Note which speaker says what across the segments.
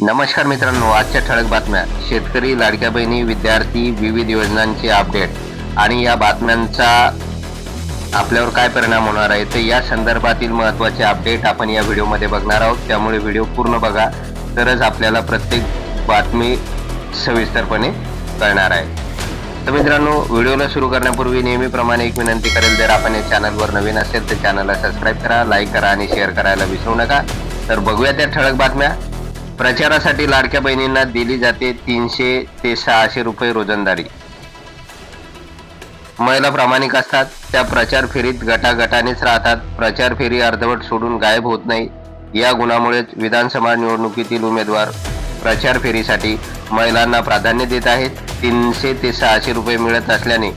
Speaker 1: नमस्कार मित्रांनो आजच्या ठळक बातम्या. शेतकरी लाडक्या बहिणी विद्यार्थी विविध योजनांचे अपडेट. आणि या बातम्यांचा आपल्यावर काय परिणाम होणार आहे तर या संदर्भातील महत्त्वाचे अपडेट आपण या व्हिडिओमध्ये बघणार आहोत. त्यामुळे व्हिडिओ पूर्ण बघा. तरच आपल्याला प्रत्येक बातमी सविस्तरपणे कळणार आहे. तर मित्रांनो व्हिडिओला सुरू करण्यापूर्वी नेहमीप्रमाणे एक विनंती करेल जर आपण या चॅनलवर नवीन असेल तर चॅनलला सबस्क्राईब करा लाईक करा आणि शेअर करायला विसरू नका. तर बघूया त्या ठळक बातम्या. प्रचारासाठी लाडक्या बहिणींना दिली जाते तीनशे ते सहाशे रुपये रोजंदारी. महिला प्रामाणिक असतात त्या प्रचार फेरीत गटागटानेच राहतात. प्रचार फेरी अर्धवट सोडून गायब होत नाही. या गुणामुळेच विधानसभा निवडणुकीतील उमेदवार प्रचार फेरीसाठी महिलांना प्राधान्य देत आहेत. तीनशे ते सहाशे रुपये मिळत असल्याने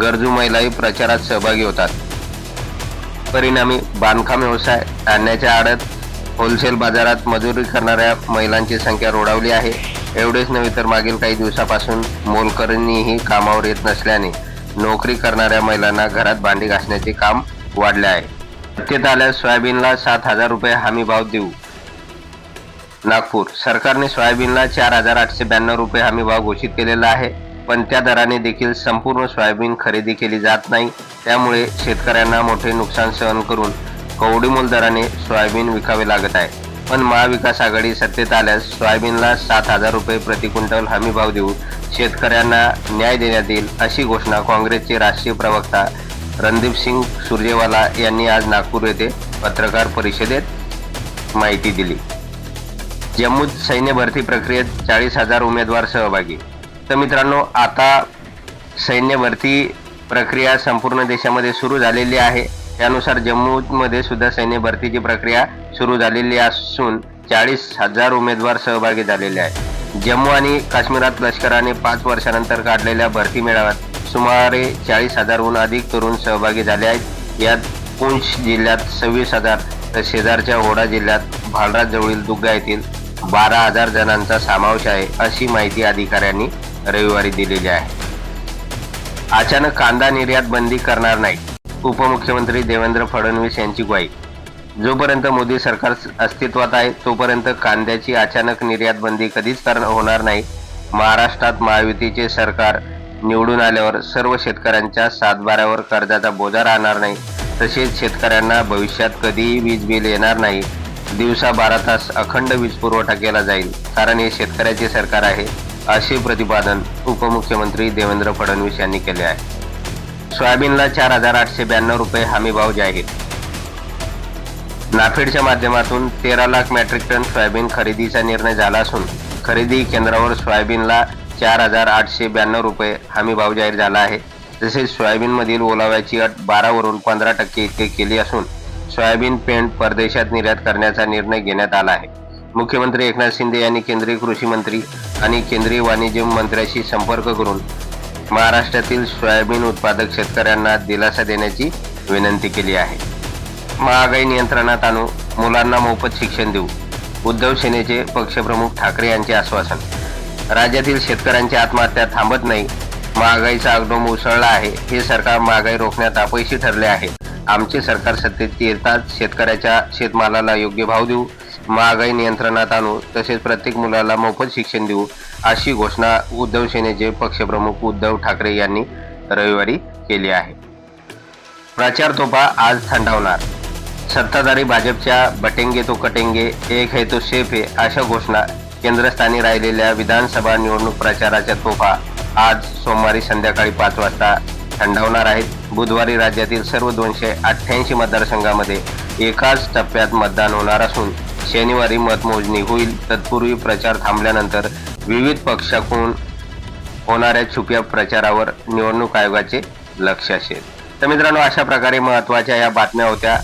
Speaker 1: गरजू महिलाही प्रचारात सहभागी होतात. परिणामी बांधकाम व्यवसाय आणण्याच्या आडत होलसेल बाजारात मजुरी करणाऱ्या महिलांची संख्या रोडावली आहे. एवढेच नव्हे तर मागील काही दिवसापासून मोलकरींनीही कामावर येत नसल्याने नोकरी करणाऱ्या महिलांना घरात भांडी घासण्याचे काम वाढले आहे. सत्तेत आल्यास सोयाबीनला सात हजार रुपये हमी भाव देऊ. नागपूर सरकारने सोयाबीनला चार हजार आठशे ब्याण्णव रुपये हमी भाव घोषित केलेला आहे. पण त्या दराने देखील संपूर्ण सोयाबीन खरेदी केली जात नाही. त्यामुळे शेतकऱ्यांना मोठे नुकसान सहन करून कवडीमोल दराने सोयाबीन विकावे लागत आहे. पण महाविकास आघाडी सत्तेत आल्यास सोयाबीनला सात हजार रुपये प्रति क्विंटल हमी भाव देऊन शेतकऱ्यांना न्याय देण्यात येईल अशी घोषणा काँग्रेसचे राष्ट्रीय प्रवक्ता रणदीप सिंग सुरजेवाला यांनी आज नागपूर येथे पत्रकार परिषदेत माहिती दिली. जम्मूत सैन्य भरती प्रक्रियेत चाळीस हजार उमेदवार सहभागी. तर मित्रांनो आता सैन्य भरती प्रक्रिया संपूर्ण देशामध्ये सुरू झालेली आहे. त्यानुसार जम्मूमध्ये सुद्धा सैन्य भरतीची प्रक्रिया सुरू झालेली असून चाळीस हजार उमेदवार सहभागी झालेले आहेत. जम्मू आणि काश्मीरात लष्कराने पाच वर्षानंतर काढलेल्या भरती मेळाव्यात सुमारे चाळीस हजारहून अधिक तरुण सहभागी झाले आहेत. यात पुंछ जिल्ह्यात सव्वीस हजार तर शेजारच्या होडा जिल्ह्यात भालराज जवळील दुग्गा येथील बारा हजार जणांचा समावेश आहे अशी माहिती अधिकाऱ्यांनी रविवारी दिलेली आहे. अचानक कांदा निर्यात बंदी करणार नाही उपमुख्यमंत्री देवेंद्र फडणवीस यांची ग्वाही. जोपर्यंत मोदी सरकार अस्तित्वात आहे तोपर्यंत कांद्याची अचानक निर्यात बंदी कधीच कारण होणार नाही. महाराष्ट्रात महायुतीचे सरकार निवडून आल्यावर सर्व शेतकऱ्यांच्या सातबाऱ्यावर कर्जाचा बोजा राहणार नाही. तसेच शेतकऱ्यांना भविष्यात कधीही वीज बिल येणार नाही. दिवसा बारा तास अखंड वीज पुरवठा केला जाईल कारण हे शेतकऱ्याचे सरकार आहे असे प्रतिपादन उपमुख्यमंत्री देवेंद्र फडणवीस यांनी केले आहे. सोयाबीनला चार हजार आठशे ब्याण्णव रुपये हमी भाव जाहीर. नाफेडच्या माध्यमातून तेरा लाख मॅट्रिक टन सोयाबीन खरेदीचा निर्णय झाला असून खरेदी केंद्रावर सोयाबीनला चार हजार आठशे ब्याण्णव रुपये हमी भाव जाहीर झाला आहे. तसेच सोयाबीनमधील ओलाव्याची अट बारावरून पंधरा टक्के इतके केली असून सोयाबीन पेंट परदेशात निर्यात करण्याचा निर्णय घेण्यात आला आहे. मुख्यमंत्री एकनाथ शिंदे यांनी केंद्रीय कृषी मंत्री आणि केंद्रीय वाणिज्य मंत्र्याशी संपर्क करून महाराष्ट्रातील सोयाबीन उत्पादक शेतकऱ्यांना दिलासा देण्याची विनंती केली आहे. महागाई नियंत्रणात आणू मुलांना मोफत शिक्षण देऊ उद्धव सेनेचे पक्षप्रमुख ठाकरे यांचे आश्वासन. राज्यातील शेतकऱ्यांची आत्महत्या थांबत नाही महागाईचा आगडोंब उसळला आहे हे सरकार महागाई रोखण्यात अपयशी ठरले आहे. आमचे सरकार सत्तेत येताच शेतकऱ्याच्या शेतमालाला योग्य भाव देऊ महागाई नियंत्रणात आणू तसेच प्रत्येक मुलाला मोफत शिक्षण देऊ अशी घोषणा उद्धव सेनेचे पक्षप्रमुख उद्धव ठाकरे यांनी रविवारी केली आहे. प्रचार तोफा आज थंडावणार. सत्ताधारी भाजपच्या बटेंगे तो कटेंगे एक है तो सेफ है अशा घोषणा केंद्रस्थानी राहिलेल्या विधानसभा निवडणूक प्रचाराच्या तोफा आज सोमवारी संध्याकाळी पाच वाजता थंडावणार आहेत. बुधवारी राज्यातील सर्व दोनशे अठ्ठ्याऐंशी मतदारसंघामध्ये एकाच टप्प्यात मतदान होणार असून शनिवारी मतमोजणी होईल. तत्पूर्वी प्रचार थांबल्यानंतर विविध पक्षाकडून होणाऱ्या छुप्या प्रचारावर निवडणूक आयोगाचे लक्ष असेल. तर मित्रांनो अशा प्रकारे महत्त्वाच्या या बातम्या होत्या.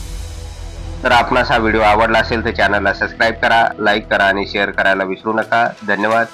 Speaker 1: तर आपणास हा व्हिडिओ आवडला असेल तर चॅनलला सबस्क्राईब करा लाईक करा आणि शेअर करायला विसरू नका. धन्यवाद.